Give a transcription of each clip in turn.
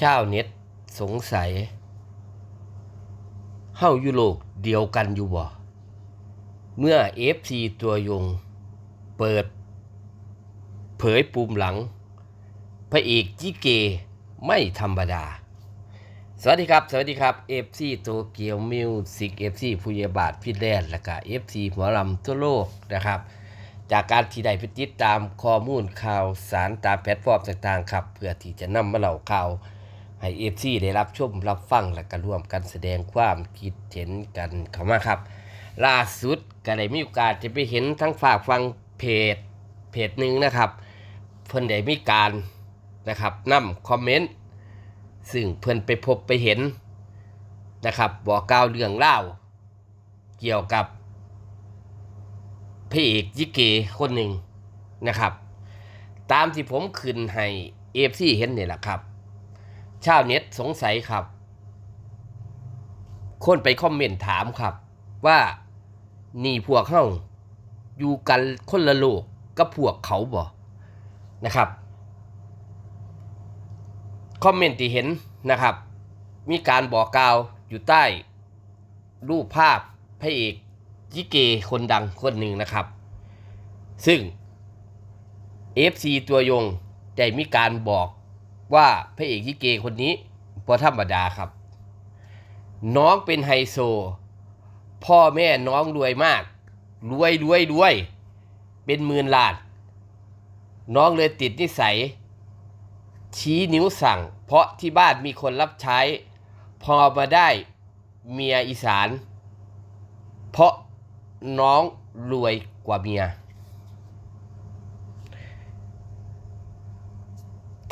ชาวเน็ตสงสัย เฮายุโรปเดียวกันอยู่บ่ เมื่อ FC ตัวยง เปิด เผยปุ่มหลัง พระเอกจิเกไม่ธรรมดา สวัสดีครับ สวัสดีครับ FC โตเกียวมิวสิก FC ผู้ยาบาทฟินแลนและก็ FC หัวลำทั่วโลกนะครับจากการที่ได้ไปติดตามข้อมูลข่าวสารตามแพลตฟอร์มต่างๆครับ เพื่อที่จะนำมาเล่าข่าว ให้เอฟซีได้รับชมรับฟังและก็ร่วมกันแสดงความคิดเห็นกันเข้ามาครับ ล่าสุดก็ได้มีโอกาสจะไปเห็นทั้งฝากฟังเพจเพจหนึ่งนะครับเพิ่นได้มีการนะครับนำคอมเมนต์ซึ่งเพิ่อนไปพบไปเห็นนะครับบอกกล่าวเรื่องเล่าเกี่ยวกับพระเอกยิเกคนหนึ่งนะครับ ตามที่ผมขึ้นให้เอฟซีเห็นนี่แหละครับ ชาวเน็ตสงสัยครับ คนไปคอมเมนต์ถามครับ ว่านี่พวกเฮาอยู่กันคนละโลกกับพวกเขาบ่นะครับคอมเมนต์ที่เห็นนะครับ มีการบอกกล่าวอยู่ใต้ รูปภาพพระเอกยิเกคนดังคนหนึ่งนะครับ ซึ่ง FC ตัวยงได้มีการบอก ว่าพระเอกยิเกคนนี้พอธรรมดาครับ น้องเป็นไฮโซ พ่อแม่น้องรวยมาก รวยรวยรวย เป็นหมื่นล้าน น้องเลยติดนิสัย ชี้นิ้วสั่ง เพราะที่บ้านมีคนรับใช้ พอมาได้เมียอีสาน เพราะน้องรวยกว่าเมีย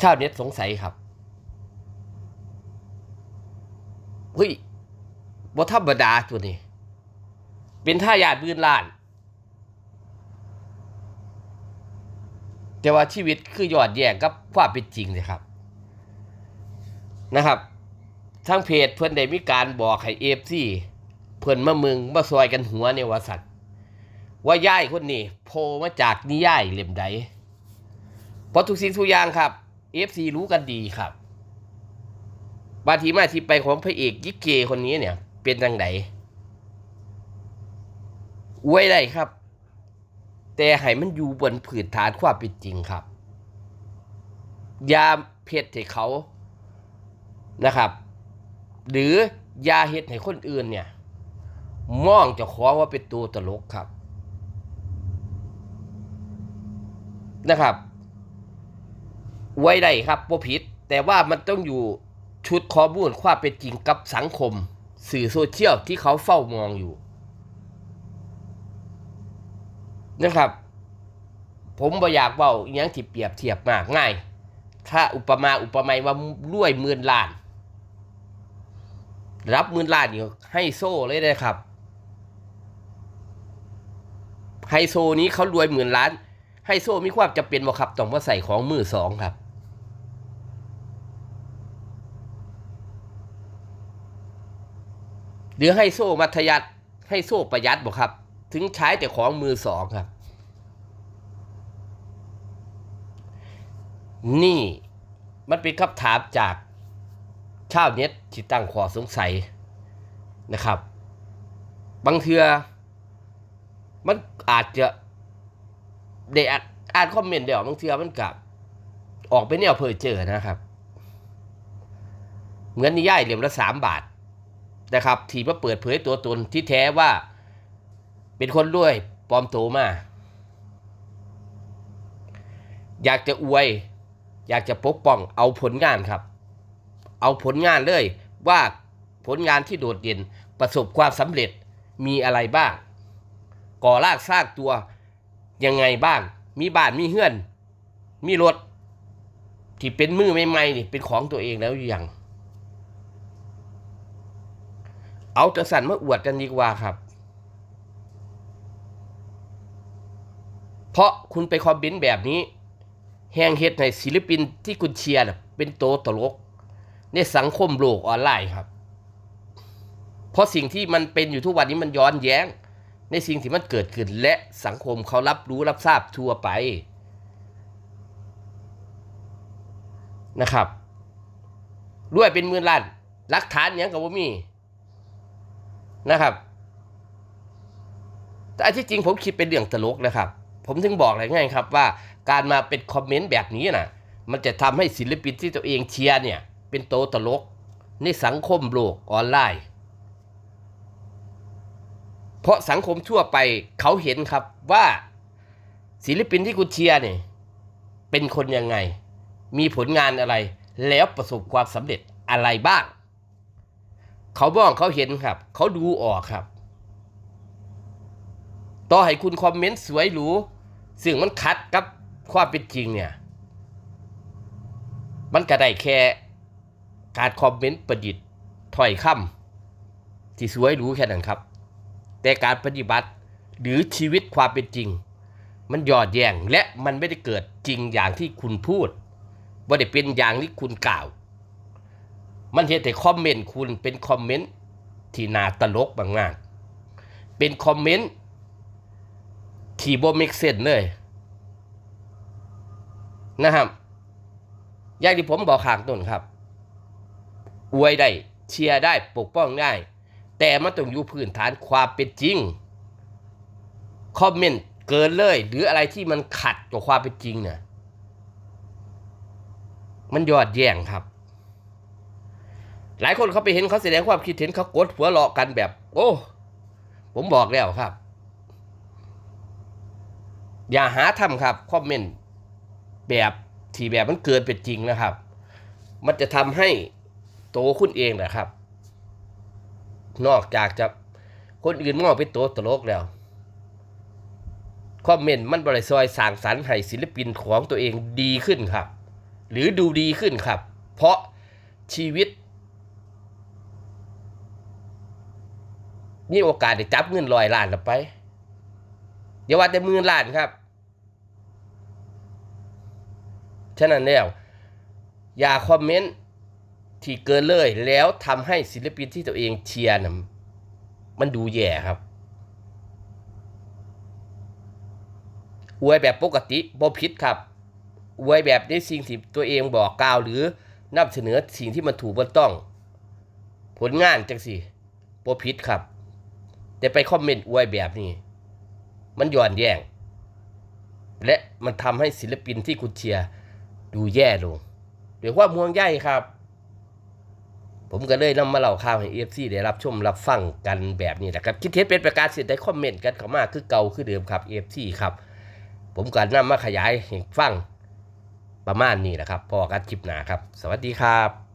ชาวเน็ตสงสัยครับเฮ้ยบ่ธรรมดาตัวนี้ เป็นท่ายาดบืนล้าน แต่ว่าชีวิตคือยอดแย่งกับความเป็นจริงเลยครับ นะครับทางเพจเพื่อนได้มีการบอกให้เอฟซีเพื่อนมามึงมาซอยกันหัวในวสัตว์ว่าย่ายคนนี้โผล่มาจากนิย่ายเล่มใดเพราะทุกสิ่งทุกอย่างครับ FC รู้กันดีครับบาทีมาที่ไปของพระเอกยิเกคนนี้เนี่ย เป็นจังไดอวยได้ครับ แต่ให้มันอยู่บนผืนฐานความเป็นจริงครับ ยาเพชรให้เขานะครับ หรือยาเฮ็ดให้คนอื่นเนี่ยมองจะขอว่าเป็นตัวตลกครับ นะครับ ไว้ได้ครับบ่ผิด แต่ว่ามันต้องอยู่ชุดข้อมูลความเป็นจริงกับสังคม สื่อโซเชียลที่เขาเฝ้ามองอยู่นะครับ ผมบ่อยากเว้าอหยังที่เปรียบเทียบมากง่าย ถ้าอุปมาอุปไมยว่ารวยหมื่นล้าน รับหมื่นล้านนี่ให้โซ่เลยนะครับไฮโซนี้เขารวยหมื่นล้านไฮโซมีความจำเป็นบ่ครับต้องมาใส่ของมือสองครับ หรือให้โซ่มัธยัติให้โซ่ประหยัดบ่ครับ ถึงใช้แต่ของมือสองครับ นี่มันเป็นคำถามจากชาวเน็ตที่ตั้งข้อสงสัยนะครับ บางเทือมันอาจจะได้อ่านอ่านคอมเมนต์เดี๋ยวบางเทือมันกลับ ออกไปแนวเพอเจอนะครับ เหมือนนิยายเล่มละสามบาท นะครับที่มาเปิดเผยตัวตนที่แท้ว่า เป็นคนรวยปลอมตัวมา อยากจะอวย อยากจะปกป้องเอาผลงานครับ เอาผลงานเลยว่าผลงานที่โดดเด่นประสบความสำเร็จมีอะไรบ้าง ก่อรากสร้างตัวยังไงบ้าง มีบ้านมีเฮือน มีรถ ที่เป็นมือใหม่ๆนี่เป็นของตัวเองแล้วอยัง เอาจะสั่นมาอวดกันดีกว่าครับ เพราะคุณไปคอมเมนต์แบบนี้ แหงเฮ็ดให้ศิลปินที่คุณเชียร์เป็นโตตลก ในสังคมโลกออนไลน์ครับ เพราะสิ่งที่มันเป็นอยู่ทุกวันนี้มันย้อนแย้ง ในสิ่งที่มันเกิดขึ้นและสังคมเขารับรู้รับทราบทั่วไปนะครับรวยเป็นหมื่นล้านหลักฐานหยังก็บ่มี นะครับ แต่ที่จริงผมคิดเป็นเรื่องตลกนะครับ ผมถึงบอกอะไรง่ายครับว่าการมาเป็นคอมเมนต์แบบนี้นะมันจะทำให้ศิลปินที่ตัวเองเชียร์เนี่ย เป็นโตตลกในสังคมโลกออนไลน์ เพราะสังคมทั่วไปเขาเห็นครับว่าศิลปินที่คุณเชียร์เนี่ยเป็นคนยังไง มีผลงานอะไร แล้วประสบความสำเร็จอะไรบ้าง เขามองเขาเห็นครับ เขาดูออกครับ ต่อให้คุณคอมเมนต์สวยหรูซึ่งมันขัดกับความเป็นจริงเนี่ย มันก็ได้แค่การคอมเมนต์ประดิษฐ์ถ้อยคำที่สวยหรูแค่นั้นครับ แต่การปฏิบัติหรือชีวิตความเป็นจริง มันหยอดแย่งและมันไม่ได้เกิดจริงอย่างที่คุณพูดว่าได้เป็นอย่างที่คุณกล่าว มันเห็นแต่คอมเมนต์คุณเป็นคอมเมนต์ที่น่าตลกบางงานเป็นคอมเมนต์ที่บ่เมกเซนเลยนะครับอย่างที่ผมบอกข้างต้นครับ อวยได้เชียร์ได้ปกป้องได้ แต่มันต้องอยู่พื้นฐานความเป็นจริงคอมเมนต์เกินเลย หรืออะไรที่มันขัดกับความเป็นจริงเนี่ยมันยอดแย่งครับ หลายคนเขาไปเห็นเขาแสดงความคิดเห็นเขากดหัวเราะกันแบบ โอ้ ผมบอกแล้วครับ อย่าหาทำครับคอมเมนต์แบบที่แบบมันเกินเป็นจริงนะครับ มันจะทำให้โตคุณเองแหละครับ นอกจากจะคนอื่นมองเป็นตัวตลกแล้วคอมเมนต์มันบริซอยสร้างสรรค์ให้ศิลปินของตัวเองดีขึ้นครับ หรือดูดีขึ้นครับ เพราะชีวิต มีโอกาสได้จับเงินลอยล้านละไปอย่าว่าแต่หมื่นล้านครับ ฉะนั้นแล้ว อย่าคอมเมนต์ที่เกินเลยแล้วทำให้ศิลปินที่ตัวเองเชียร์นะมันดูแย่ครับอวยแบบปกติบ่ผิดครับอวยแบบในสิ่งที่ตัวเองบอกกล่าวหรือนำเสนอสิ่งที่มันถูกมันต้อง ผลงานจังสิบ่ผิดครับ แต่ไปคอมเมนต์อวยแบบนี้ มันย้อนแย่งและมันทำให้ศิลปินที่คุณเชียร์ดูแย่ลงเดี๋ยวว่าม่วงใหญ่ครับ ผมก็เลยนำมาเล่าข่าวให้เอฟซีได้รับชมรับฟังกันแบบนี้นะครับ คิดเห็นเป็นประการเสร็จได้คอมเมนต์กันเข้ามาคือเก่าคือเดิมครับเอฟซีครับ ผมก็นำมาขยายให้ฟังประมาณนี้นะครับพอกันคลิปหนาครับ สวัสดีครับ